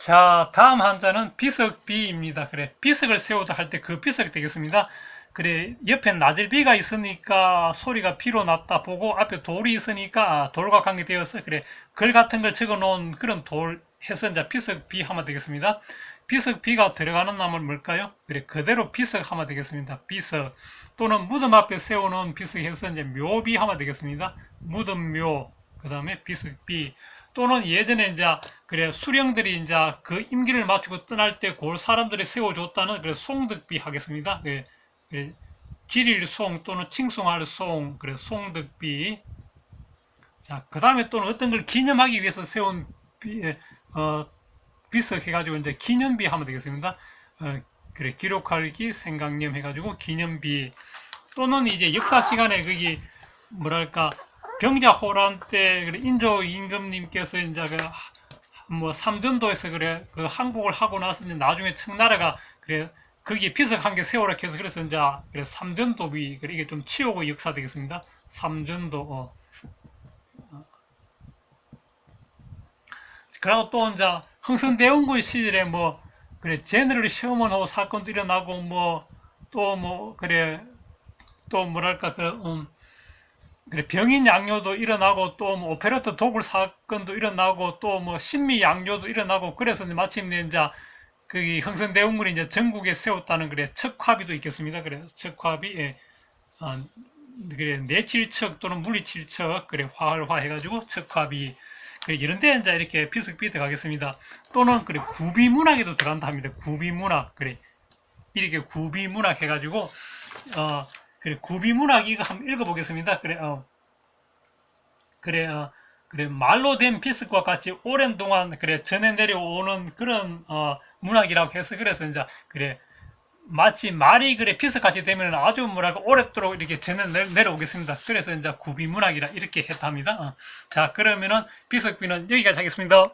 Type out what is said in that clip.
자, 다음 한자는 비석비입니다. 그래, 비석을 세우다 할 때 그 비석 되겠습니다. 그래, 옆에 나질비가 있으니까 소리가 비로 났다 보고 앞에 돌이 있으니까 아, 돌과 관계되어서 그래, 글 같은 걸 적어 놓은 그런 돌 해서 이제 비석비 하면 되겠습니다. 비석비가 들어가는 나무는 뭘까요? 그래, 그대로 비석 하면 되겠습니다. 비석. 또는 무덤 앞에 세우는 비석 해서 이제 묘비 하면 되겠습니다. 무덤 묘. 그 다음에 비석비. 또는 예전에 이제 그래 수령들이 이제 그 임기를 마치고 떠날 때골 사람들이 세워줬다는 그래 송득비 하겠습니다. 그래, 그래 길일 송 또는 칭송할 송 그래 송득비. 자, 그 다음에 또는 어떤 걸 기념하기 위해서 세운 비, 어, 비석 해가지고 이제 기념비 하면 되겠습니다. 어, 그래 기록하기 생각념 해가지고 기념비 또는 이제 역사 시간에 거기 뭐랄까 병자 호란 때 그래, 인조 임금님께서 이제 그뭐 삼전도에서 그래 그 항복을 하고 나서 이제 나중에 청나라가 그래 거기에 비석 한개 세우라 해서 그래서 이제 그래 삼전도비 그래 이게 좀 치우고 역사 되겠습니다. 삼전도 어. 그리고 또 이제 흥선대원군 시절에 뭐 그래 제너럴 시험원하고 사건도 일어나고 뭐 또뭐 그래 또 뭐랄까 그 음, 그래 병인 양요도 일어나고 또 뭐 오페레터 도굴 사건도 일어나고 또 뭐 신미 양요도 일어나고 그래서 이제 마침내 이제 그 흥선대원군이 이제 전국에 세웠다는 그래 척화비도 있겠습니다. 그래 척화비 예. 아, 그래 내칠척 또는 물리칠척 그래 화활화 해가지고 척화비 그래 이런데 이제 이렇게 비석비 들어가겠습니다. 또는 그래 구비문학에도 들어간다 합니다. 구비문학 그래 이렇게 구비문학 해가지고 어 그래 구비문학 이거 한번 읽어보겠습니다. 그래 어 그래 어 그래 말로 된 비석과 같이 오랜 동안 그래 전해 내려오는 그런 어 문학이라고 해서 그래서 이제 그래 마치 말이 그래 비석같이 되면 아주 뭐랄까 오랫도록 이렇게 전해 내- 내려오겠습니다. 그래서 이제 구비문학이라 이렇게 했답니다. 어. 자 그러면은 비석비는 여기까지 하겠습니다.